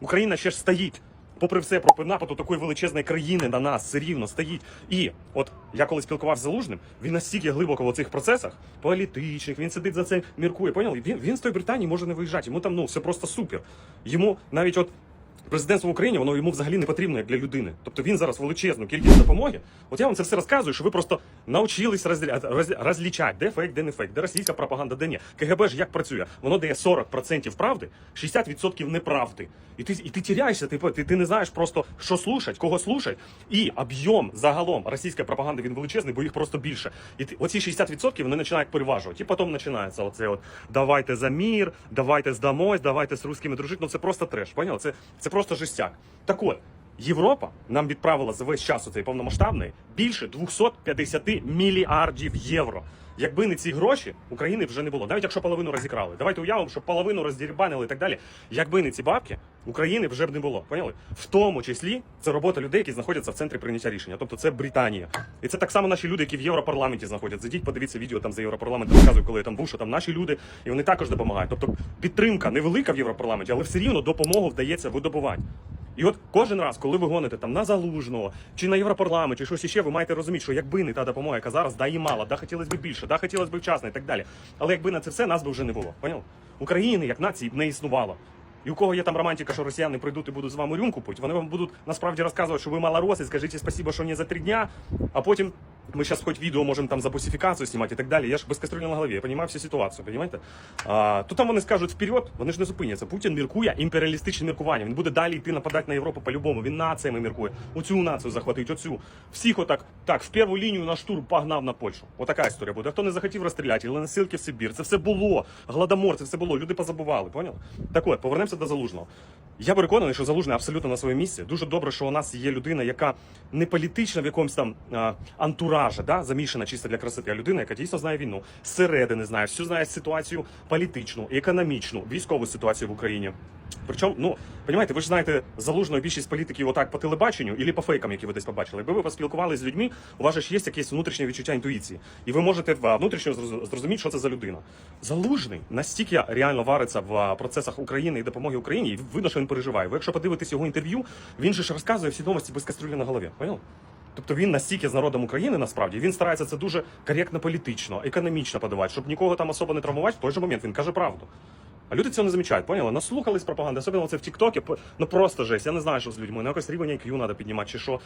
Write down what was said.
Україна ще ж стоїть. Попри все, про нападу такої величезної країни на нас все рівно стоїть. І от я коли спілкувався з Залужним, він настільки глибоко в цих процесах політичних, він сидить за це, міркує. Поняли? Він, він з тої Британії може не виїжджати. Йому там ну все просто супер. Йому навіть от президентство в Україні, воно йому взагалі не потрібно як для людини. Тобто він зараз величезну кількість допомоги. От я вам це все розказую, що ви просто навчились розлічати, де фейк, де не фейк, де російська пропаганда, де ні. КГБ ж як працює? Воно дає 40% правди, 60% неправди. І ти, і ти тіряєшся, ти, ти, ти не знаєш просто, що слушать, кого слушать. І об'єм загалом російської пропаганди він величезний, бо їх просто більше. І ти, оці 60% вони починають переважувати. І потім починається оце от давайте за мір, давайте здамось, давайте з русскими дружити. Ну це просто треш. Поняли? Це, це просто жестяк. Так от. Європа нам відправила за весь час у цей повномасштабний більше 250 мільярдів євро. Якби не ці гроші, України вже не було. Навіть якщо половину розікрали. Давайте уявимо, що половину роздірбанили і так далі. Якби не ці бабки, України вже б не було. Поняли? В тому числі це робота людей, які знаходяться в центрі прийняття рішення. Тобто це Британія. І це так само наші люди, які в Європарламенті знаходяться. Зайдіть, подивіться відео там за Європарламент, розказую, коли я там був, що там наші люди, і вони також допомагають. Тобто підтримка невелика в Європарламенті, але все рівно допомогу вдається видобувати. І от кожен раз, коли ви гоните там на залужного чи на Європарламент, чи щось іще, ви маєте розуміти, що якби не та допомога, яка зараз да її мало, да хотілося б більше, да хотілося б вчасно і так далі. Але якби на це все нас би вже не було. Поняв? України як нації б не існувало. І у кого є там романтика, що росіяни прийдуть і будуть з вами рюмку пить, вони вам будуть насправді розказувати, що ви малороси, скажіть спасибо, що не за три дня, а потім ми зараз хоч відео можемо там за босифікацію знімати і так далі. Я ж без кастрюлі на голові, я розумію всю ситуацію, розумієте? А, то там вони скажуть вперед, вони ж не зупиняться. Путін міркує імперіалістичне міркування. Він буде далі йти нападати на Європу по-любому. Він націями міркує. Оцю націю захватить, оцю. Всіх отак, так, в першу лінію на штурм погнав на Польщу. Отака історія буде. Хто не захотів розстріляти, але насилки в Сибір. Це все було. Гладомор, це все було. Люди позабували, поняли? Так от, повернемося до залужного. Я переконаний, що залужний абсолютно на своєму місці. Дуже добре, що у нас є людина, яка не політична в якомусь там а, антуражі, да, замішана чисто для красоти, а людина, яка дійсно знає війну, зсередини знає, всю знає ситуацію політичну, економічну, військову ситуацію в Україні. Причому, ну, розумієте, ви ж знаєте залужну більшість політиків отак по телебаченню і по фейкам, які ви десь побачили. Якби ви поспілкувалися з людьми, у вас ж є якесь внутрішнє відчуття інтуїції. І ви можете внутрішньо зрозуміти, що це за людина. Залужний настільки реально вариться в процесах України і допомоги Україні, і видно, що він переживає. Ви якщо подивитесь його інтерв'ю, він же ж розказує всі новості без кастрюлі на голові. Поняли? Тобто він настільки з народом України насправді він старається це дуже коректно політично, економічно подавати, щоб нікого там особо не травмувати. В той же момент він каже правду. А люди цього не замічають, поняли? Наслухались пропаганди, особливо це в Тіктокі. Ну просто жесть. Я не знаю, що з людьми. На якось рівень IQ треба піднімати, чи що.